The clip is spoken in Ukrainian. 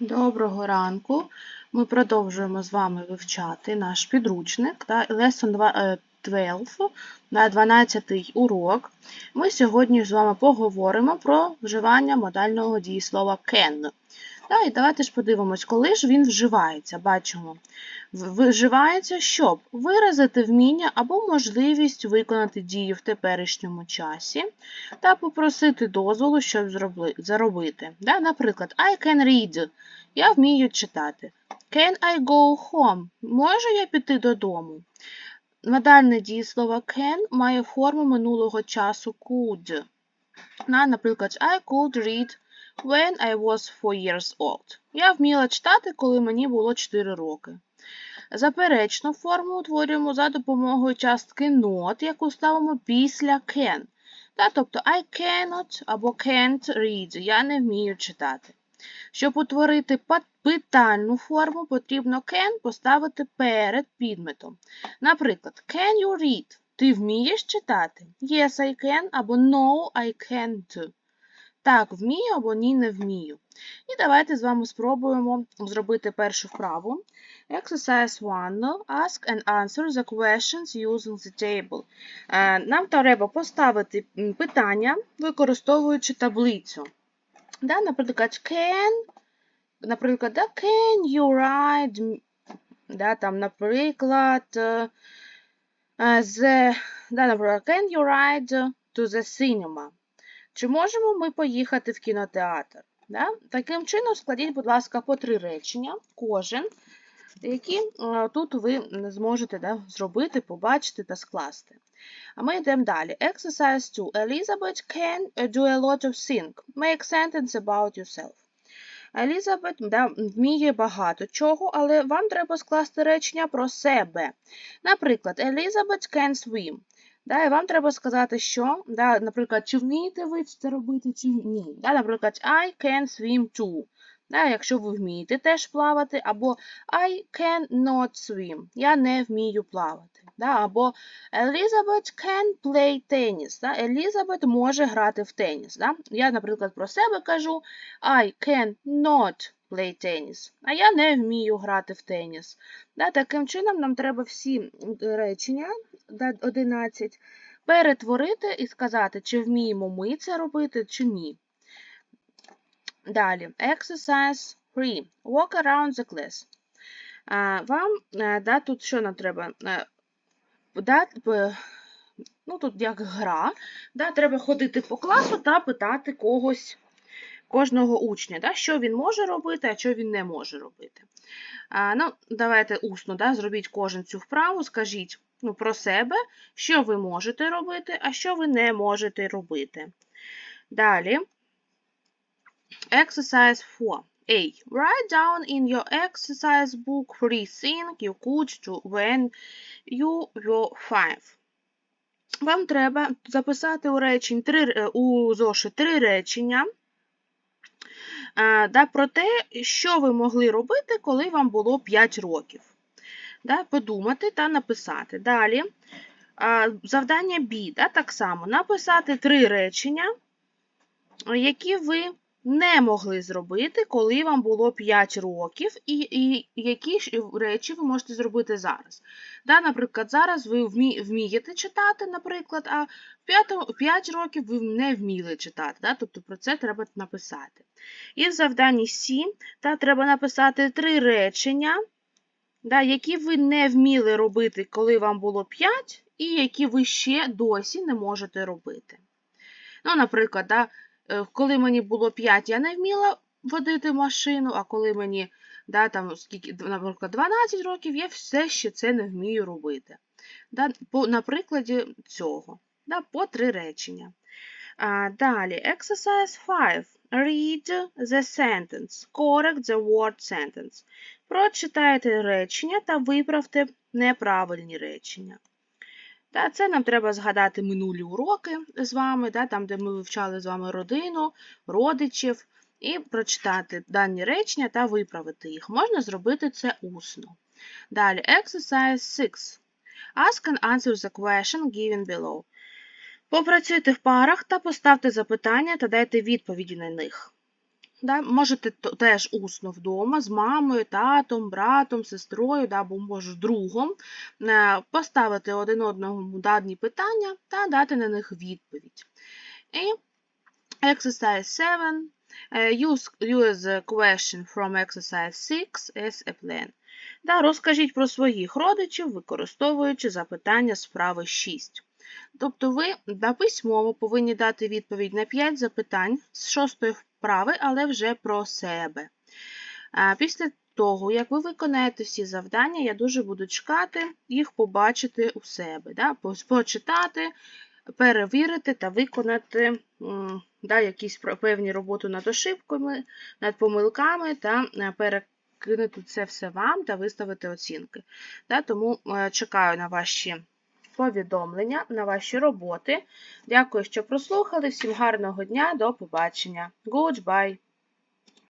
Доброго ранку. Ми продовжуємо з вами вивчати наш підручник та Lesson два- е, 12 на 12 урок. Ми сьогодні з вами поговоримо про вживання модального дієслова can. Та, і давайте ж подивимось, коли ж він вживається. Бачимо, вживається, щоб виразити вміння або можливість виконати дію в теперішньому часі та попросити дозволу, щоб заробити. Да, наприклад, I can read. Я вмію читати. Can I go home? Можу я піти додому? Модальне дієслово can має форму минулого часу could. На, наприклад, I could read when I was four years old. Я вміла читати, коли мені було 4 роки. Заперечну форму утворюємо за допомогою частки not, яку ставимо після can. Та, тобто I cannot або can't read. Я не вмію читати. Щоб утворити питальну форму, потрібно can поставити перед підметом. Наприклад, can you read? Ти вмієш читати? Yes, I can або no, I can't. Так, вмію або ні, не вмію. І давайте з вами спробуємо зробити першу вправу. Exercise 1. Ask and answer the questions using the table. Е, Нам треба поставити питання, використовуючи таблицю. Да, наприклад, can, наприклад, да, can you ride, да, там, наприклад, е, е, the, да, наприклад, can you ride to the cinema? Чи можемо ми поїхати в кінотеатр? Да? Таким чином, складіть, будь ласка, по три речення, кожен, які е, тут ви зможете да, зробити, побачити та скласти. А ми йдемо далі. Exercise 2. Elizabeth can do a lot of things. Make sentence about yourself. Елізабет да, вміє багато чого, але вам треба скласти речення про себе. Наприклад, Elizabeth can swim. Да, і вам треба сказати, що, да, наприклад, чи вмієте ви це робити, чи ні. Да, наприклад, I can swim too. Да, якщо ви вмієте теж плавати, або I can not swim. Я не вмію плавати. Да, або Elizabeth can play tennis. Да, Елізабет може грати в теніс. Да. Я, наприклад, про себе кажу I can not play tennis. А я не вмію грати в теніс. Да, таким чином нам треба всі речення 11 перетворити і сказати, чи вміємо ми це робити, чи ні. Далі, exercise 3. Walk around the class. Вам, е, да, тут що нам треба? Е, Да, ну, тут як гра, да, треба ходити по класу та питати когось, кожного учня, да, що він може робити, а що він не може робити. А, ну, давайте усно да, зробіть кожен цю вправу, скажіть ну, про себе, що ви можете робити, а що ви не можете робити. Далі. Exercise 4. A. Write down in your exercise book three things you could do when you were five. Вам треба записати у, речень, три, е, у зошит три речення да, про те, що ви могли робити, коли вам було 5 років. Да, подумати та написати. Далі. Завдання B, да, так само, написати три речення, які ви не могли зробити, коли вам було 5 років, і, і які речі ви можете зробити зараз. Да, наприклад, зараз ви вмі, вмієте читати, наприклад, а в 5, 5 років ви не вміли читати. Да, тобто про це треба написати. І в завданні 7 да, треба написати три речення, да, які ви не вміли робити, коли вам було 5, і які ви ще досі не можете робити. Ну, наприклад, да, е, коли мені було 5, я не вміла водити машину, а коли мені да, там, скільки, наприклад, 12 років, я все ще це не вмію робити. Да, по, на прикладі цього. Да, по три речення. Далі, exercise 5. Read the sentence. Correct the word sentence. Прочитайте речення та виправте неправильні речення. Та це нам треба згадати минулі уроки з вами, да, там, де ми вивчали з вами родину, родичів, і прочитати дані речення та виправити їх. Можна зробити це усно. Далі, exercise 6. Ask and answer the question given below. Попрацюйте в парах та поставте запитання та дайте відповіді на них. Да? Можете теж усно вдома з мамою, татом, братом, сестрою да, або може другом е, поставити один одному дані питання та дати на них відповідь. І exercise 7. е, Use, use question from exercise 6 as a plan. Да, розкажіть про своїх родичів, використовуючи запитання справи 6. Тобто ви да, письмово повинні дати відповідь на 5 запитань з шостої вправи, але вже про себе. Після того, як ви виконаєте всі завдання, я дуже буду чекати їх побачити у себе, да, почитати, перевірити та виконати да, якісь певні роботи над ошибками, над помилками та е, перекинути це все вам та виставити оцінки. Да, тому е, чекаю на ваші повідомлення, на ваші роботи. Дякую, що прослухали. Всім гарного дня, до побачення. Goodbye!